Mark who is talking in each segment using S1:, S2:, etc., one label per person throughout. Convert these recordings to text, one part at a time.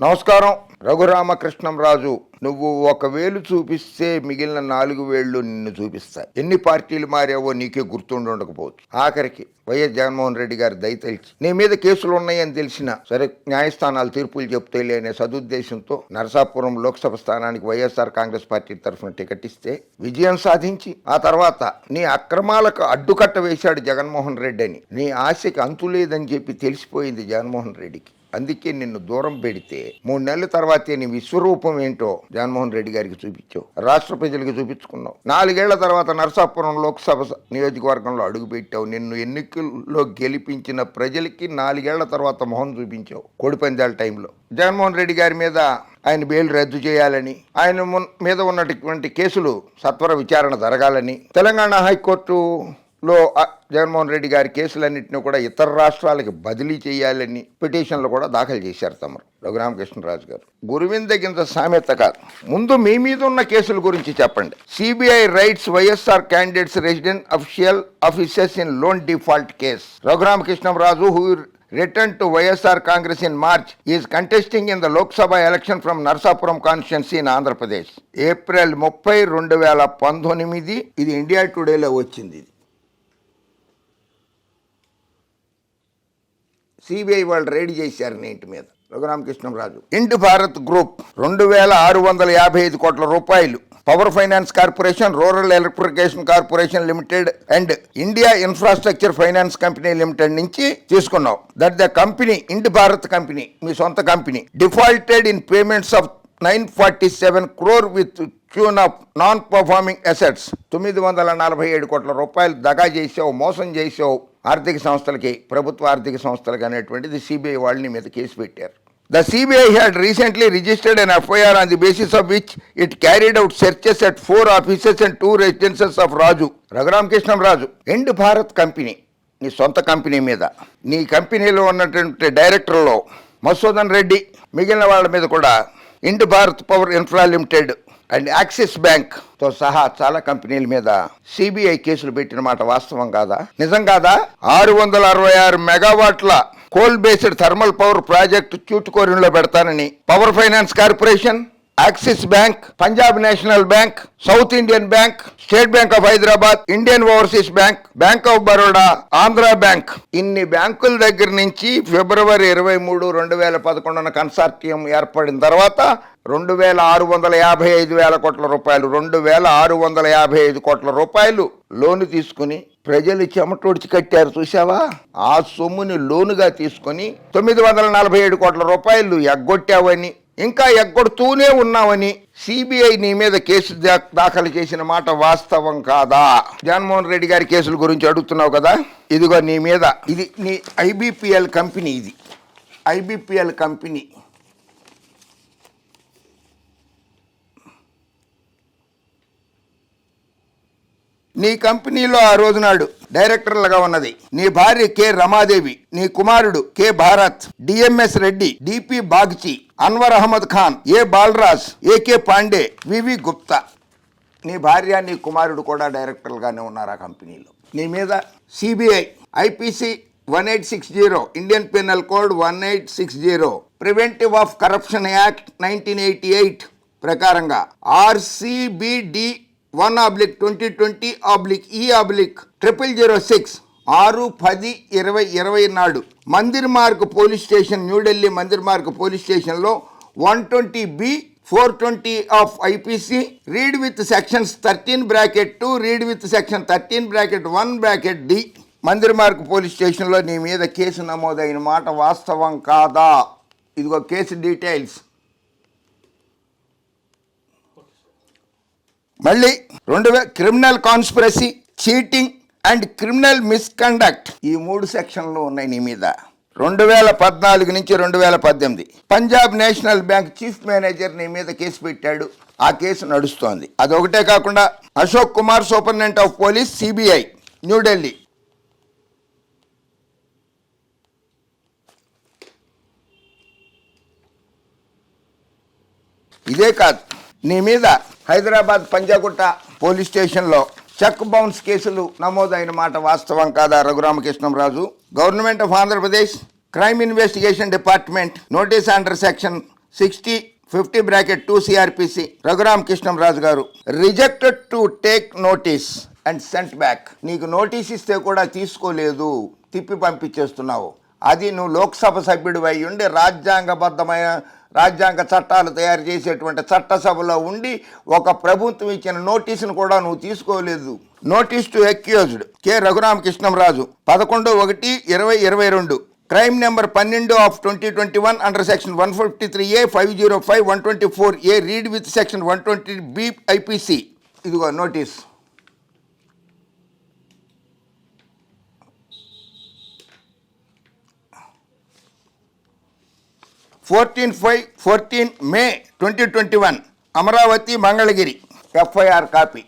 S1: నమస్కారం. రఘురామకృష్ణంరాజు నువ్వు ఒక వేలు చూపిస్తే మిగిలిన నాలుగు వేళ్ళు నిన్ను చూపిస్తాయి. ఎన్ని పార్టీలు మారావో నీకే గుర్తుండకపోవచ్చు. ఆఖరికి వైఎస్ జగన్మోహన్ రెడ్డి గారి దయ తెలిసి నీ మీద కేసులు ఉన్నాయని తెలిసిన సరే న్యాయస్థానాలు తీర్పులు చెప్తే అనే సదుద్దేశంతో నరసాపురం లోక్సభ స్థానానికి వైఎస్ఆర్ కాంగ్రెస్ పార్టీ తరఫున టికెట్ ఇస్తే విజయం సాధించి ఆ తర్వాత నీ అక్రమాలకు అడ్డుకట్ట వేశాడు జగన్మోహన్ రెడ్డి అని నీ ఆశకి అంతులేదని చెప్పి తెలిసిపోయింది జగన్మోహన్ రెడ్డికి. అందుకే నిన్ను దూరం పెడితే మూడు నెలల తర్వాతే నీ విశ్వరూపం ఏంటో జగన్మోహన్ రెడ్డి గారికి చూపించావు. రాష్ట్ర ప్రజలకు చూపించుకున్నావు. నాలుగేళ్ళ తర్వాత నరసాపురం లోక్సభ నియోజకవర్గంలో అడుగుపెట్టావు నిన్ను ఎన్నికల్లో గెలిపించిన ప్రజలకి నాలుగేళ్ళ తర్వాత మొహం చూపించావు కోడిపందాల టైంలో. జగన్మోహన్ రెడ్డి గారి మీద ఆయన బెయిల్ రద్దు చేయాలని ఆయన మీద ఉన్నటువంటి కేసులు సత్వర విచారణ జరగాలని తెలంగాణ హైకోర్టు లో జగన్మోహన్ రెడ్డి గారి కేసులన్నింటినీ కూడా ఇతర రాష్ట్రాలకు బదిలీ చేయాలని పిటిషన్లు కూడా దాఖలు చేశారు తమరు. రఘురామకృష్ణరాజు గారు. గురువిందగింత సామెత కాదు. ముందు మీ మీద ఉన్న కేసుల గురించి చెప్పండి. CBI rights YSR candidates resident official officers in loan default case Raghuramakrishnaraju who return to YSR Congress in March is contesting in the Lok Sabha election from Narsapuram constituency in Andhra Pradesh. April ముప్పై రెండు వేల పంతొమ్మిది ఇది India టుడేలో వచ్చింది ఇది. CBI వాళ్ళు ride చేశారు నీ ఇంటి మీద. రఘురామకృష్ణరాజు. ఇండి భారత్ గ్రూప్ రెండు వేల ఆరు వందల యాభై ఐదు కోట్ల రూపాయలు. Power finance corporation rural electrification corporation limited and India infrastructure finance company limited నుంచి తీసుకున్నావు that the company Ind Bharat company మీ సొంత company. Defaulted in payments of nine forty seven crore with tune of non performing assets. తొమ్మిది వందల నలభై ఏడు కోట్ల రూపాయలు దగా చేసావు మోసం చేసావు. ఆర్థిక సంస్థలకి ప్రభుత్వ ఆర్థిక సంస్థలకి అనేటువంటిది సిబిఐ వాళ్ళని మీద కేసు పెట్టారు. The CBI had recently registered an FIR on the basis of which it carried out searches at four offices and two residences of Raju Raghuramakrishnam Raju and Bharat company నీ సొంత company మీద. నీ కంపెనీలో ఉన్నటువంటి డైరెక్టర్లో మసూదన్ రెడ్డి మిగిలిన వాళ్ళ మీద కూడా Ind Bharat power infra limited and Axis బ్యాంక్తో సహా చాలా కంపెనీల మీద సిబిఐ కేసులు పెట్టిన మాట వాస్తవం కాదా? నిజం కాదా? ఆరు వందల అరవై ఆరు మెగావాట్ల coal based thermal power project చూటుకోరిలో పెడతానని power finance corporation Axis bank Punjab national bank south Indian bank state bank of Hyderabad Indian overseas bank bank of Baroda Andhra bank. ఇన్ని బ్యాంకుల దగ్గర నుంచి ఫిబ్రవరి ఇరవై మూడు రెండు వేల పదకొండున కన్సార్టియం ఏర్పడిన తర్వాత రెండు వేల ఆరు వందల యాభై ఐదు వేల కోట్ల రూపాయలు రెండు వేల ఆరు వందల యాభై ఐదు కోట్ల రూపాయలు లోను తీసుకుని ప్రజలు చెమటోడ్చి కట్టారు చూసావా ఆ సొమ్ముని లోనుగా తీసుకొని తొమ్మిది వందల నలభై ఏడు కోట్ల రూపాయలు ఎగ్గొట్టావని ఇంకా ఎగ్గొడుతూనే ఉన్నావని సిబిఐ నీ మీద కేసు దా- దాఖలు చేసిన మాట వాస్తవం కాదా? జగన్మోహన్ రెడ్డి గారి కేసుల గురించి అడుగుతున్నావు కదా? ఇదిగో నీ మీద ఇది నీ ఐబిపిఎల్ కంపెనీ ఇది ఐబిపిఎల్ కంపెనీ. నీ కంపెనీలో ఆ రోజు నాడు డైరెక్టర్లుగా ఉన్నది. నీ భార్య కె రమాదేవి నీ కుమారుడు K Bharat DMS Reddy DP Bagchi Anwar Ahmad Khan A Balaraj AK Pandey VV Gupta. నీ భార్య నీ కుమారుడు కూడా డైరెక్టర్లుగానే ఉన్నారు ఆ కంపెనీలో. నీ మీద CBI IPC one eight six zero Indian penal code one eight six zero preventive of corruption act nineteen eighty eight ప్రకారంగా RCBD one oblique twenty twenty oblique E oblique triple zero six ఆరు పది ఇరవై ఇరవై నాడు. Mandir Marg police station New Delhi Mandir Marg police స్టేషన్లో one twenty B four twenty of IPC read with sections thirteen bracket two read with section thirteen bracket one bracket D. Mandir Marg police స్టేషన్లో నీ మీద case నమోదైన మాట వాస్తవం కాదా? ఇదిగో case details. మళ్ళీ రెండు criminal conspiracy cheating and criminal misconduct ఈ మూడు సెక్షన్లు ఉన్నాయి నీ మీద. రెండు వేల పద్నాలుగు నుంచి రెండు వేల పద్దెనిమిది. Punjab national bank chief manager నీ మీద కేసు పెట్టాడు. ఆ కేసు నడుస్తోంది. అదొకటే కాకుండా Ashok Kumar superintendent of police CBI New Delhi. ఇదే కాదు. నీ మీద హైదరాబాద్ పంజాగుట్ట పోలీస్ స్టేషన్లో చెక్ బౌన్స్ కేసులు నమోదైన మాట వాస్తవం కాదా Raghuramakrishnamraju? Government of Andhra Pradesh crime investigation department notice under section sixty fifty bracket two CRPC Raghuramakrishnamraju garu. Rejected to take notice and sent back. నీకు నోటీస్ ఇస్తే కూడా తీసుకోలేదు. తిప్పి పంపించేస్తున్నావు. అది నువ్వు లోక్సభ సభ్యుడు అయి ఉండి రాజ్యాంగబద్ధమైన రాజ్యాంగ చట్టాలు తయారు చేసేటువంటి చట్టసభలో ఉండి ఒక ప్రభుత్వం ఇచ్చిన నోటీసును కూడా నువ్వు తీసుకోలేదు. Notice to accused K. Raghuramakrishnamraju. పదకొండు ఒకటి ఇరవై ఇరవై రెండు. క్రైమ్ నెంబర్ పన్నెండు of twenty twenty one under section one fifty three A five zero five one twenty four A read with section one twenty B IPC ఇదిగో notice. Fourteen five fourteen May twenty twenty one Amaravati Mangalagiri. FIR copy.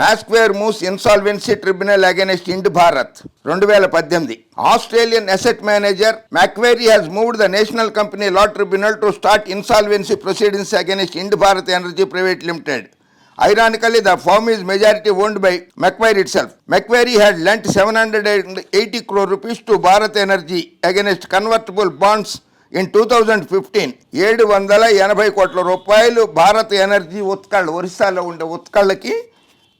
S1: Macquarie moves insolvency tribunal against Ind Bharat రెండు వేల పద్దెనిమిది. Australian asset manager Macquarie has moved the national company law tribunal to start insolvency proceedings against Ind Bharat energy private limited. Ironically, the firm is majority owned by Macquarie itself. Macquarie had lent 780 crore rupees to Bharat Energy against convertible bonds in 2015. ఏడు వందల ఎనభై కోట్ల రూపాయలు Bharat energy Utkal ఒరిస్సాలో ఉండే ఉత్కళ్ళకి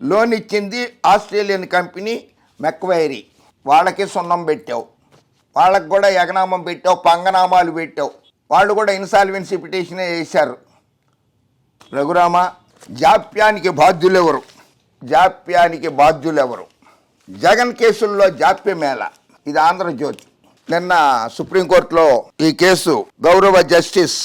S1: loan ఇచ్చింది Australian company Macquarie వాళ్ళకి సున్నం పెట్టావు వాళ్ళకి కూడా ఎగనామం పెట్టావు పంగనామాలు పెట్టావు వాళ్ళు కూడా ఇన్సాల్వెన్సీ పిటిషనే వేశారు రఘురామ జాప్యానికి బాధ్యులెవరు? జాప్యానికి బాధ్యులెవరు? జగన్ కేసుల్లో జాప్యమేళ ఇది ఆంధ్రజ్యోతి. నిన్న సుప్రీంకోర్టులో ఈ కేసు గౌరవ జస్టిస్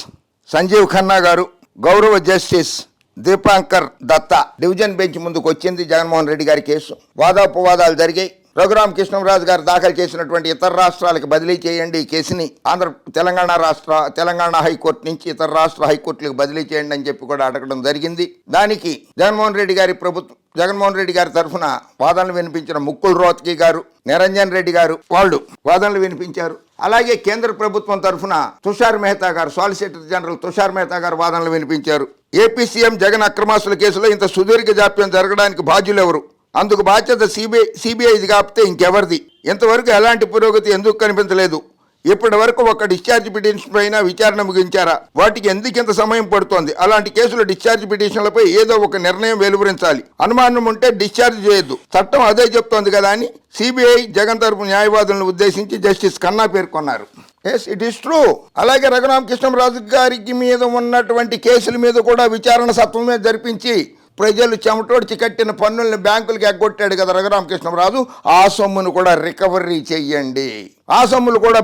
S1: సంజీవ్ ఖన్నా గారు గౌరవ justice Dipankar Datta division bench ముందుకు వచ్చింది జగన్మోహన్ రెడ్డి గారి కేసు. వాదోపవాదాలు జరిగాయి. రఘురామ కృష్ణరాజు గారు దాఖలు చేసినటువంటి ఇతర రాష్ట్రాలకు బదిలీ చేయండి. ఈ కేసుని ఆంధ్ర తెలంగాణ రాష్ట్ర తెలంగాణ హైకోర్టు నుంచి ఇతర రాష్ట్ర హైకోర్టులకు బదిలీ చేయండి అని చెప్పి కూడా అడగడం జరిగింది. దానికి జగన్మోహన్ రెడ్డి గారి ప్రభుత్వం జగన్మోహన్ రెడ్డి గారి తరఫున వాదనలు వినిపించిన ముక్కుల్ రోత్కి గారు నిరంజన్ రెడ్డి గారు వాళ్ళు వాదనలు వినిపించారు. అలాగే కేంద్ర ప్రభుత్వం తరఫున తుషార్ మెహతా గారు సాలిసిటర్ జనరల్ తుషార్ మెహతా గారు వాదనలు వినిపించారు. ఏపీ సీఎం జగన్ అక్రమాస్తుల కేసులో ఇంత సుదీర్ఘ జాప్యం జరగడానికి బాధ్యులు ఎవరు అందుకు బాధ్యత సిబిఐ సిబిఐది కాకపోతే ఇంకెవరిది? ఇంతవరకు ఎలాంటి పురోగతి ఎందుకు కనిపించలేదు? ఇప్పటి వరకు ఒక డిశ్చార్జ్ పిటిషన్ పైన విచారణ ముగించారా? వాటికి ఎందుకు ఇంత సమయం పడుతోంది? అలాంటి కేసుల డిశ్చార్జ్ పిటిషన్లపై ఏదో ఒక నిర్ణయం వెలువరించాలి. అనుమానం ఉంటే డిశ్చార్జ్ చేయొద్దు. చట్టం అదే చెప్తోంది కదా అని సిబిఐ జగన్ తరపు న్యాయవాదులను ఉద్దేశించి జస్టిస్ కన్నా పేర్కొన్నారు. ఎస్ ఇట్ ఈస్ ట్రూ అలాగే రఘురామకృష్ణరాజు గారికి మీద ఉన్నటువంటి కేసుల మీద కూడా విచారణ సత్వమే జరిపించి ప్రజలు చెమటోడ్చి కట్టిన పన్నుల్ని బ్యాంకులకు ఎగ్గొట్టాడు కదా రఘురామకృష్ణరాజు ఆ సొమ్మును కూడా రికవరీ చెయ్యండి. ఆ సొమ్ములు కూడా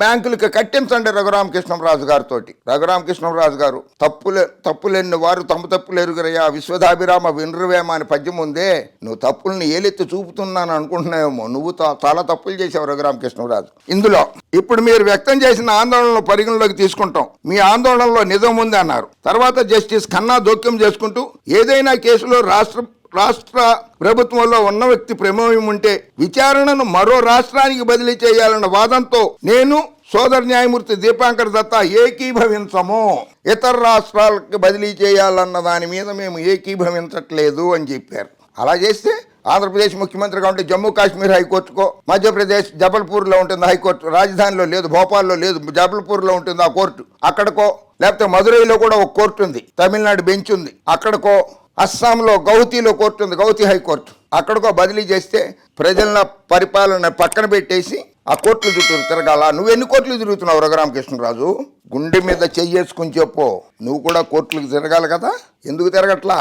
S1: బ్యాంకులకు కట్టించండి రఘురామకృష్ణరాజు గారితో రఘురామకృష్ణరాజు గారు తప్పులే తప్పులేని వారు తమ తప్పులు ఎరుగురయ్యా విశ్వదాభిరామ వినరువేమ అని పద్యం ఉందే. నువ్వు తప్పుల్ని ఏలెత్తి చూపుతున్నాను అనుకుంటున్నావేమో నువ్వు చాలా తప్పులు చేసావు రఘురామకృష్ణరాజు. ఇందులో ఇప్పుడు మీరు వ్యక్తం చేసిన ఆందోళనలు పరిగణలోకి తీసుకుంటాం. మీ ఆందోళనలో నిజం ఉంది అన్నారు. తర్వాత జస్టిస్ కన్నా జోక్యం చేసుకుంటూ ఏదైనా కేసులో రాష్ట్ర రాష్ట్ర ప్రభుత్వంలో ఉన్న వ్యక్తి ప్రమేయం ఉంటే విచారణను మరో రాష్ట్రానికి బదిలీ చేయాలన్న వాదంతో నేను సోదర న్యాయమూర్తి దీపాంకర్ దత్తా ఏకీభవించము. ఇతర రాష్ట్రాలకు బదిలీ చేయాలన్న దాని మీద మేము ఏకీభవించట్లేదు అని చెప్పారు. అలా చేస్తే ఆంధ్రప్రదేశ్ ముఖ్యమంత్రిగా ఉంటే జమ్మూ కాశ్మీర్ హైకోర్టుకో మధ్యప్రదేశ్ జబల్పూర్లో ఉంటుంది హైకోర్టు రాజధానిలో లేదు భోపాల్లో లేదు జబల్పూర్లో ఉంటుంది ఆ కోర్టు. అక్కడికో లేకపోతే మదురైలో కూడా ఒక కోర్టు ఉంది తమిళనాడు బెంచ్ ఉంది. అక్కడికో అస్సాంలో గౌహతిలో కోర్టు ఉంది గౌహతి హైకోర్టు. అక్కడికో బదిలీ చేస్తే ప్రజల పరిపాలన పక్కన పెట్టేసి ఆ కోర్టులు చుట్టూ తిరగాల. నువ్వు ఎన్ని కోర్టులు తిరుగుతున్నావు రఘురామకృష్ణరాజు గుండె మీద చెయ్యేసుకుని చెప్పు. నువ్వు కూడా కోర్టులకు తిరగాలి కదా? ఎందుకు తిరగట్లా?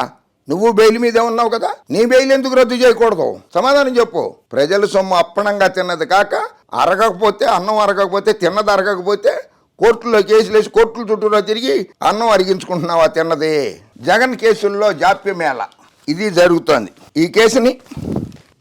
S1: నువ్వు బెయిల్ మీదే ఉన్నావు కదా? నీ బెయిల్ ఎందుకు రద్దు చేయకూడదు? సమాధానం చెప్పు. ప్రజల సొమ్ము అప్పణంగా తిన్నది కాక అరగకపోతే అన్నం అరగకపోతే తిన్నది అరగకపోతే కోర్టులో కేసులు వేసి కోర్టుల చుట్టూరా తిరిగి అన్నం అరిగించుకుంటున్నావా తిన్నది? జగన్ కేసుల్లో జాప్యమేళ ఇది జరుగుతోంది. ఈ కేసుని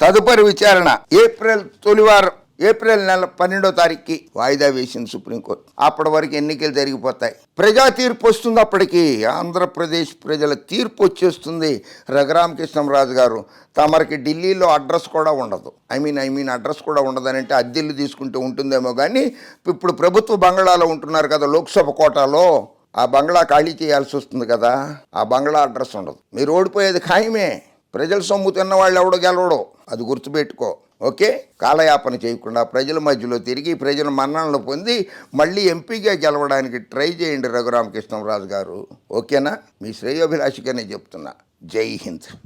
S1: తదుపరి విచారణ ఏప్రిల్ తొలివారం ఏప్రిల్ నెల పన్నెండో తారీఖుకి వాయిదా వేసింది సుప్రీంకోర్టు. అప్పటి వరకు ఎన్నికలు జరిగిపోతాయి. ప్రజా తీర్పు వస్తుంది అప్పటికి ఆంధ్రప్రదేశ్ ప్రజల తీర్పు వచ్చేస్తుంది. రఘురామకృష్ణరాజు గారు తమరికి ఢిల్లీలో అడ్రస్ కూడా ఉండదు. I mean I mean address కూడా ఉండదని అంటే అద్దెలు తీసుకుంటూ ఉంటుందేమో కానీ ఇప్పుడు ప్రభుత్వ బంగ్లాలో ఉంటున్నారు కదా లోక్సభ కోటాలో ఆ బంగ్లా ఖాళీ చేయాల్సి వస్తుంది కదా ఆ బంగ్లా అడ్రస్ ఉండదు. మీరు ఓడిపోయేది ఖాయమే. ప్రజల సొమ్ము తిన్న వాళ్ళు ఎవడో గెలవడో. అది గుర్తుపెట్టుకో. ఓకే? కాలయాపన చేయకుండా ప్రజల మధ్యలో తిరిగి ప్రజల మన్ననలు పొంది మళ్ళీ ఎంపీగా గెలవడానికి ట్రై చేయండి రఘురామకృష్ణరాజు గారు. ఓకేనా? మీ శ్రేయోభిలాషిగానే చెప్తున్నా. జై హింద్.